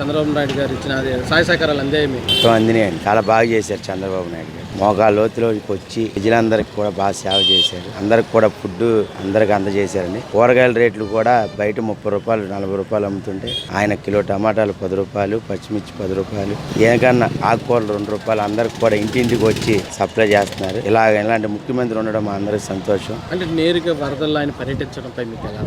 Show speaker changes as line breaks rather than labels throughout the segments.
చంద్రబాబు నాయుడు గారు ఇచ్చిన అది సహకారాలు అందే
అందినాయండి. చాలా బాగా చేశారు చంద్రబాబు నాయుడు గారు. మోకాళ్ళ లోతులోకి వచ్చి ప్రజలందరికీ కూడా బాగా సేవ చేశారు. అందరికి కూడా ఫుడ్ అందరికి అందజేశారండి. కూరగాయల రేట్లు కూడా బయట ముప్పై రూపాయలు నలభై రూపాయలు అమ్ముతుంటే ఆయన కిలో టమాటాలు పది రూపాయలు పచ్చిమిర్చి పది రూపాయలు ఏకన్నా ఆకుకూరలు రెండు రూపాయలు అందరికి కూడా ఇంటింటికి వచ్చి సప్లై చేస్తున్నారు. ఇలాగ ఇలాంటి ముఖ్యమంత్రి ఉండడం మా అందరికి సంతోషం.
అంటే నేరుగా వరదల్లో ఆయన పర్యటించడంపై మీకు ఎలా?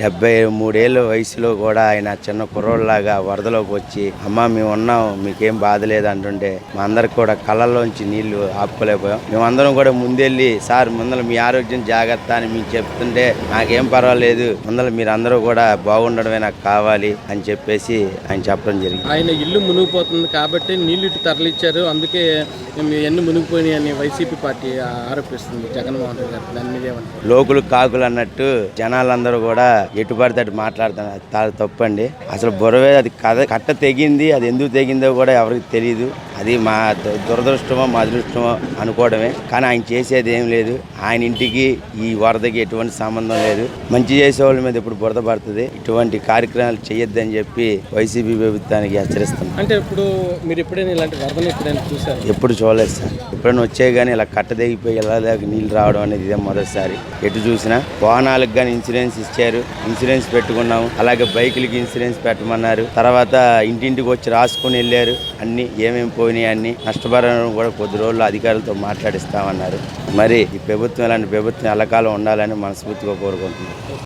డెబ్బై మూడేళ్ళ వయసులో కూడా ఆయన చిన్న కుర్రోళ్ళలాగా వరదలోకి వచ్చి అమ్మ మేము ఉన్నాం మీకేం బాధ లేదు అంటుంటే మా అందరికి కూడా కళ్ళల్లోంచి నీళ్ళు ఆపుకోలేకపోయాం. మేమందరం కూడా ముందెళ్ళి సార్ ముందర మీ ఆరోగ్యం జాగ్రత్త అని మీకు చెప్తుంటే నాకేం పర్వాలేదు ముందర మీరు అందరూ కూడా బాగుండడమే నాకు కావాలి అని చెప్పేసి ఆయన చెప్పడం జరిగింది.
ఆయన ఇల్లు మునిగిపోతుంది కాబట్టి నీళ్ళు ఇటు తరలిచ్చారు. అందుకే ఎన్ని మునిగిపోయినాయి అని వైసీపీ పార్టీ ఆరోపిస్తుంది జగన్మోహన్ రెడ్డి గారు. దాని మీద ఏమంటారు?
లోకులు కాకులు అన్నట్టు జనాలందరూ కూడా ఎటు పడితే అటు మాట్లాడుతున్నారు. తప్పండి. అసలు బురవే అది కథ కట్ట తెగింది అది ఎందుకు తెగిందో కూడా ఎవరికి తెలియదు అది మా దురదృష్టమో మా అదృష్టమో అనుకోవడమే. కానీ ఆయన చేసేది ఏం లేదు. ఆయన ఇంటికి ఈ వరదకి ఎటువంటి సంబంధం లేదు. మంచి చేసే వాళ్ళ మీద ఇప్పుడు బురద పడుతుంది. ఇటువంటి కార్యక్రమాలు చేయొద్దని చెప్పి వైసీపీ ప్రభుత్వానికి హెచ్చరిస్తున్నాం.
అంటే ఇప్పుడు మీరు ఎప్పుడైనా ఇలాంటి వరదలు ఎప్పుడైనా చూసారు
ఎప్పుడు చూడలేదు సార్. ఎప్పుడైనా వచ్చే కానీ ఇలా కట్ట తెగిపోయి ఇలా దాకా నీళ్ళు రావడం అనేది ఇదే మొదటిసారి. ఎటు చూసినా వాహనాలకు కానీ ఇన్సూరెన్స్ ఇచ్చారు. ఇన్సూరెన్స్ పెట్టుకున్నాము. అలాగే బైకులకి ఇన్సూరెన్స్ పెట్టమన్నారు. తర్వాత ఇంటింటికి వచ్చి రాసుకొని వెళ్ళారు. అన్ని ఏమేమి పోయినాయి అన్ని నష్టపరిహారం కూడా కొద్ది రోజుల్లో అధికారులతో మాట్లాడిస్తామన్నారు. మరి ఈ ప్రభుత్వం ఇలాంటి ప్రభుత్వం ఎల్లకాలం ఉండాలని మనస్ఫూర్తిగా కోరుకుంటున్నాం.